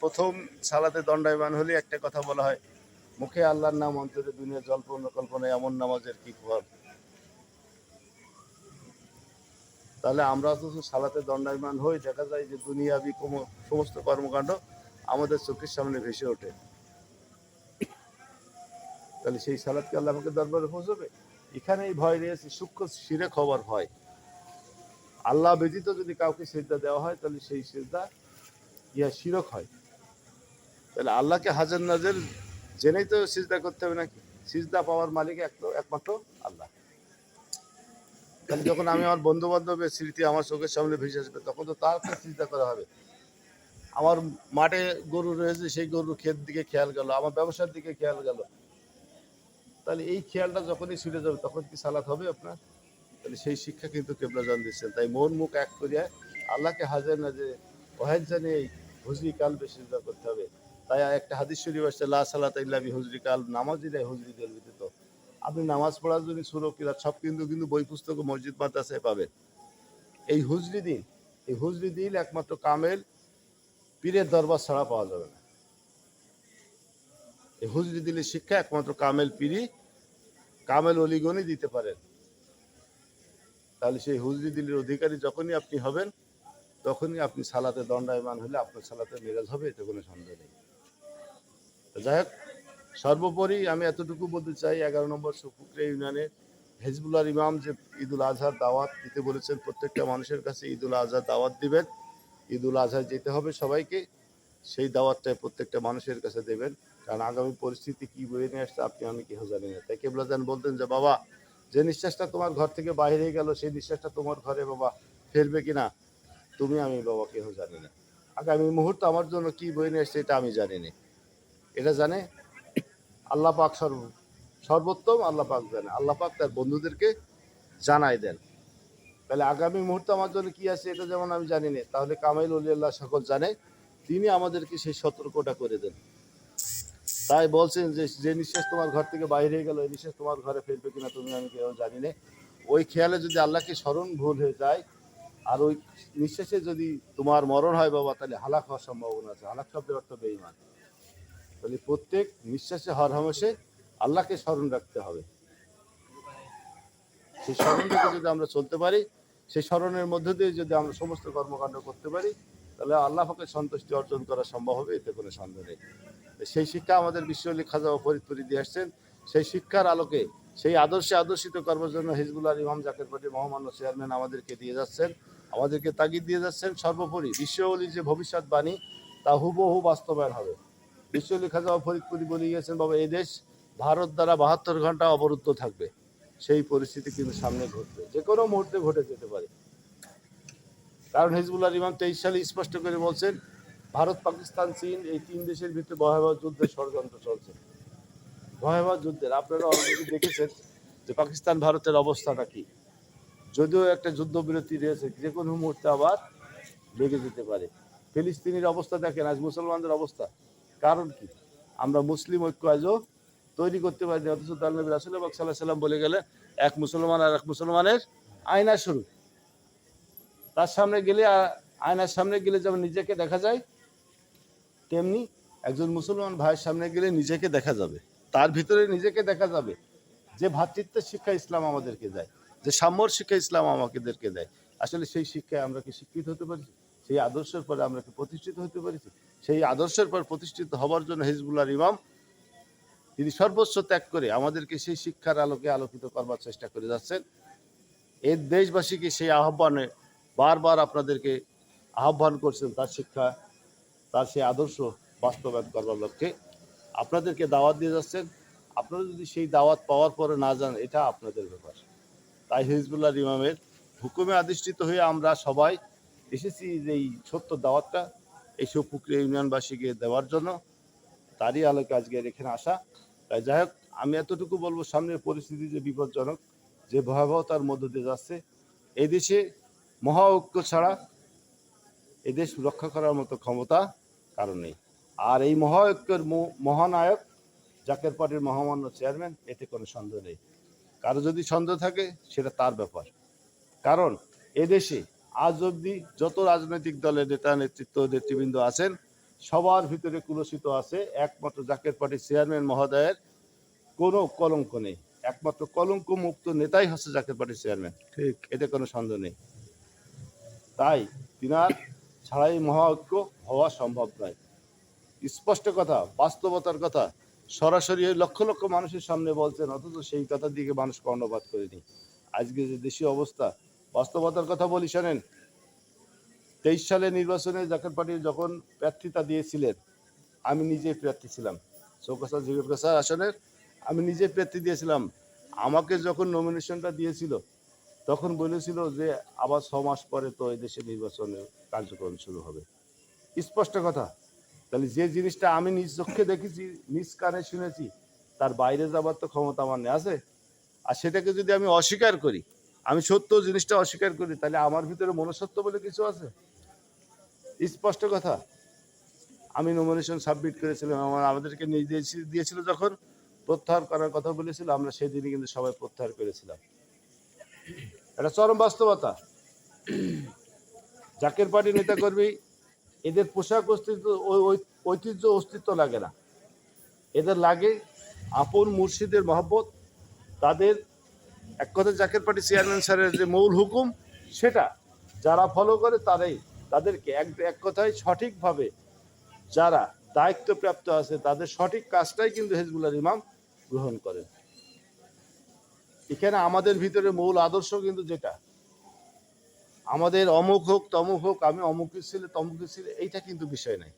প্রথম সালাতে দণ্ডায়মান হলে একটা কথা বলা হয়, মুখে আল্লাহর নাম, অন্তরে দুনিয়া জল্পনা কল্পনায় এমন নামাজের কি ফল তাহলে আমরা অথচ সালাতে দণ্ডায়মান হই, দেখা যায় যে দুনিয়াবি কোম- সমস্ত কর্মকাণ্ড আমাদের চোখের সামনে ভেসে ওঠে। তাহলে সেই সালাদকে আল্লাহ আমাকে দরবারে পৌঁছবে? এখানে এই ভয় রয়েছে, সূক্ষ্ম শিরে খবর হয়। আল্লাহ ব্যতীত যদি কাউকে সেজদা দেওয়া হয়, তাহলে সেই সেজদা ইহা শিরক হয়। তাহলে আল্লাহকে হাজার নাজের জেনেই তো সিজদা করতে হবে নাকি? সিজদা পাওয়ার মালিক এক- একমাত্র আল্লাহ। তাহলে যখন আমি আমার বন্ধু বান্ধবের স্মৃতি আমার চোখের সামনে ভেসে আসবে, তখন তো তার চিন্তা করা হবে। আমার মাঠে গরু রয়েছে, সেই গরুর ক্ষেত দিকে খেয়াল গেল, আমার ব্যবসার দিকে খেয়াল গেল। তাহলে এই খেয়ালটা যখনই ছুটে যাবে, তখন কি সালাত হবে আপনার? তাহলে সেই শিক্ষা কিন্তু কেবলা জান দিচ্ছেন। তাই মন মুখ এক করিয়া আল্লাহকে হাজার না যে ওহেদ জানে এই হুজরি কাল বেশি করতে হবে। তাই একটা হাদিস শরীফ আসছে লা সালাত ইল্লা বি হুজরি কাল নামাজই দেয় হুজরি দেল ব্যতীত। আপনি নামাজ পড়ার জন্য সুরো, কিরাত সব কিন্তু কিন্তু বই পুস্তক মসজিদ, মাদ্রাসায় পাবেন। এই হুজরি দিন, এই হুজরি দিন একমাত্র কামেল, পীরের দরবার ছাড়া পাওয়া যাবে না। এই হুজরি দিলের শিক্ষা একমাত্র কামেল পীরি কামেল অলিগণই দিতে পারেন। তাহলে সেই হুজরি দিলের অধিকারী যখনই আপনি হবেন তখনই আপনি সালাতে দণ্ডায়মান হলে আপনার সালাতে মেরাজ হবে, এতে কোনো সন্দেহ নেই। যাই হোক, সর্বোপরি আমি এতটুকু বলতে চাই, এগারো নম্বর সুপুকরে ইউনিয়নে হেজবুল্লার ইমাম যে ঈদুল আজহার দাওয়াত দিতে বলেছেন, প্রত্যেকটা মানুষের কাছে ঈদুল আজহার দাওয়াত দিবেন। ঈদুল আজহার যেতে হবে সবাইকে, সেই দাওয়াতটা প্রত্যেকটা মানুষের কাছে দেবেন। কারণ আগামী পরিস্থিতি কি বয়ে নিয়ে আসছে আপনি আমি কেউ জানি না। তাই কেবলা যান বলতেন যে, বাবা, যে নিঃশ্বাসটা তোমার ঘর থেকে বাইরে গেল, সেই নিঃশ্বাসটা তোমার ঘরে বাবা ফেরবে কিনা? তুমি আমি বাবা কেউ জানি না। আগামী মুহূর্ত আমার জন্য কি বই নিয়ে আসছে এটা আমি জানি না। এটা জানে আল্লাহ পাক সর্ব, সর্বোত্তম আল্লাহ পাক জানে। আল্লাহ পাক তার বন্ধুদেরকে জানাই দেন। তাহলে আগামী মুহূর্তে আমার জন্য কি আছে এটা যেমন আমি জানি না, তাহলে কামাইল অলি আল্লাহ সকল জানে, তিনি আমাদেরকে সেই সতর্কটা করে দেন। তাই বলছেন যে যে নিঃশ্বাস তোমার ঘর থেকে বাইরে হয়ে গেল, এই নিঃশ্বাস তোমার ঘরে ফেলবে কিনা তুমি আমি কেউ জানি না। ওই খেয়ালে যদি আল্লাহকে স্মরণ ভুল হয়ে যায় আর ওই নিঃশ্বাসে যদি তোমার মরণ হয় বাবা, তাহলে হালাক হওয়ার সম্ভাবনা আছে। হালাক শব্দের অর্থ বেইমান তাহলে প্রত্যেক নিঃশ্বাসে হরহামেশে আল্লাহকে স্মরণ রাখতে হবে। সেই স্মরণ রেখে যদি আমরা চলতে পারি, সেই স্মরণের মধ্য দিয়ে যদি আমরা সমস্ত কর্মকাণ্ড করতে পারি, তাহলে আল্লাহ পাকে সন্তুষ্টি অর্জন করা সম্ভব হবে, এতে কোনো সন্দেহ নেই। সেই শিক্ষা আমাদের বিশ্বলি খাজা ও ফরিদপুরি দিয়ে আসছেন। সেই শিক্ষার আলোকে, সেই আদর্শে আদর্শিত কর্মের জন্য হিজবুল্লাহ ইমাম জাকের পার্টি মহামান্য চেয়ারম্যান আমাদেরকে দিয়ে যাচ্ছেন। আমাদেরকে তাগিদ দিয়ে যাচ্ছেন সর্বোপরি। বিশ্বলি যে ভবিষ্যৎবাণী তা হুবহু বাস্তবায়ন হবে। বিশ্বলি খাজা ফরিদপুরি বলে গিয়েছেন, বাবা, এই দেশ ভারত দ্বারা বাহাত্তর ঘণ্টা অবরুদ্ধ থাকবে। সেই পরিস্থিতি কিন্তু সামনে ঘটবে। যে কোনো মুহূর্তে ঘটে যেতে পারে। কারণ হিজবুল্লাহ ইমাম তেইশ সালে স্পষ্ট করে বলছেন, ভারত, পাকিস্তান, চীন, এই তিন দেশের ভিতরে ভয়াবহ যুদ্ধের ষড়যন্ত্র চলছে। ভয়াবহ যুদ্ধের। আপনারা অলরেডি দেখেছেন যে পাকিস্তান, ভারতের অবস্থাটা কি। যদিও একটা যুদ্ধবিরতি রয়েছে, যে কোনো মুহূর্তে আবার লেগে যেতে পারে। ফিলিস্তিনির অবস্থা দেখেন, আজ মুসলমানদের অবস্থা। কারণ কি? আমরা মুসলিম ঐক্য আজও তৈরি করতে পারি অথচ তাল নবী রাসুল সাল্লাহ সাল্লাম বলে গেলে এক মুসলমান আর এক মুসলমানের আয়না শুরু। তার সামনে গেলে, আয়নার সামনে গেলে যেমন নিজেকে দেখা যায়, তেমনি একজন মুসলমান ভাইয়ের সামনে গেলে নিজেকে দেখা যাবে। তার ভিতরে নিজেকে দেখা যাবে। যে ভ্রাতৃত্বের শিক্ষা ইসলাম আমাদেরকে দেয়। যে সাম্যর শিক্ষা ইসলাম আমাদেরকে দেয়। আসলে সেই শিক্ষায় আমরা কি শিক্ষিত হতে পারি? সেই আদর্শের পরে আমরা কি প্রতিষ্ঠিত হতে পারিছি সেই আদর্শের পর প্রতিষ্ঠিত হওয়ার জন্য হিজবুল্লাহ ইমাম, তিনি সর্বোচ্চ ত্যাগ করে আমাদেরকে সেই শিক্ষার আলোকে আলোকিত করবার চেষ্টা করে যাচ্ছেন। এর দেশবাসীকে সেই আহ্বানে বারবার আপনাদেরকে আহ্বান করছেন, তার শিক্ষা, তার সেই আদর্শ বাস্তবায়ন করবার লক্ষ্যে। আপনাদেরকে দাওয়াত দিয়ে যাচ্ছেন। আপনারা যদি সেই দাওয়াত পাওয়ার পরে না যান, এটা আপনাদের ব্যাপার। তাই হিজবুল্লাহ ইমামের হুকুমে আধিষ্ঠিত হয়ে আমরা সবাই এসেছি যে এই সত্য দাওয়াতটা, এই সুপুকুরে ইউনিয়নবাসীকে দেওয়ার জন্য। তারই আলোকে আজকে এখানে আসা। তাই যাই হোক, আমি এতটুকু বলব, সামনের পরিস্থিতি যে বিপজ্জনক, যে ভয়াবহতার মধ্য দিয়ে যাচ্ছে, এই দেশে মহা ঐক্য ছাড়া এই দেশ রক্ষা করার মতো ক্ষমতা কারণ নেই। আর এই মহা ঐক্যের মো- মহানায়ক জাকের পার্টির মহামান্য চেয়ারম্যান, এতে কোনো সন্দেহ নেই। কারও যদি সন্দেহ থাকে সেটা তার ব্যাপার। কারণ এদেশে আজ অবধি যত রাজনৈতিক দলের নেতা নেতৃত্ব নেতৃবৃন্দ আছেন সবার ভিতরে কুলসিত আছে একমাত্র জাকের পার্টির চেয়ারম্যান মহোদয়ের কোনো কলঙ্ক নেই। একমাত্র কলঙ্ক মুক্ত নেতাই হচ্ছে জাকের পার্টির চেয়ারম্যান। ঠিক। এতে কোনো সন্দেহ নেই। তাই তিনার ছাড়াই মহাঐক্য হওয়া সম্ভব নয়। স্পষ্ট কথা বাস্তবতার কথা সরাসরি লক্ষ লক্ষ মানুষের সামনে বলছেন, অথচ সেই কথার দিকে মানুষ কর্ণপাত করেনি। আজকে যে দেশীয় অবস্থা, বাস্তবতার কথা বলি শোনেন, তেইশ সালে নির্বাচনে জাকের পার্টি যখন প্রার্থিতা দিয়েছিলেন, আমি নিজেই প্রার্থী ছিলাম। চৌকাছা জিজ্ঞাসা আসনের আমি নিজে প্রার্থী দিয়েছিলাম। আমাকে যখন নমিনেশনটা দিয়েছিল, তখন বলেছিল যে আবার ছ মাস পরে তো এই দেশে নির্বাচনের কার্যক্রম শুরু হবে। স্পষ্ট কথা তাহলে যে জিনিসটা আমি নিজ চক্ষে দেখেছি, নিজ কানে শুনেছি, তার বাইরে যাবার তো ক্ষমতা আমার নেই, আছে? আর সেটাকে যদি আমি অস্বীকার করি, আমি সত্য জিনিসটা অস্বীকার করি, তাহলে আমার ভিতরে মনসত্ব বলে কিছু আছে? স্পষ্ট কথা। আমি নমিনেশন সাবমিট করেছিলাম, আমার আমাদেরকে নির্দেশ দিয়েছিল যখন, প্রত্যাহার করার কথা বলেছিল, আমরা সেদিনই কিন্তু সবাই প্রত্যাহার করেছিলাম। এটা চরম বাস্তবতা। জাকের পার্টি নেতা কর্মী এদের পোশাক অস্তিত্ব ঐতিহ্য অস্তিত্ব লাগে না। এদের লাগে আপন মুর্শিদের মহব্বত। তাদের, এক কথা জাকের পার্টি চেয়ারম্যান স্যারের যে মূল হুকুম, সেটা যারা ফলো করে তারাই, তাদেরকে এক এক কথায় সঠিকভাবে যারা দায়িত্বপ্রাপ্ত আছে, তাদের সঠিক কাজটাই কিন্তু হেজবুল্লাহ ইমাম গ্রহণ করেন। এখানে আমাদের ভিতরে মূল আদর্শ কিন্তু যেটা আমাদের অমুক হোক তমুক হোক আমি অমুকের ছেলে তমুকের ছেলে এইটা কিন্তু বিষয় নাই।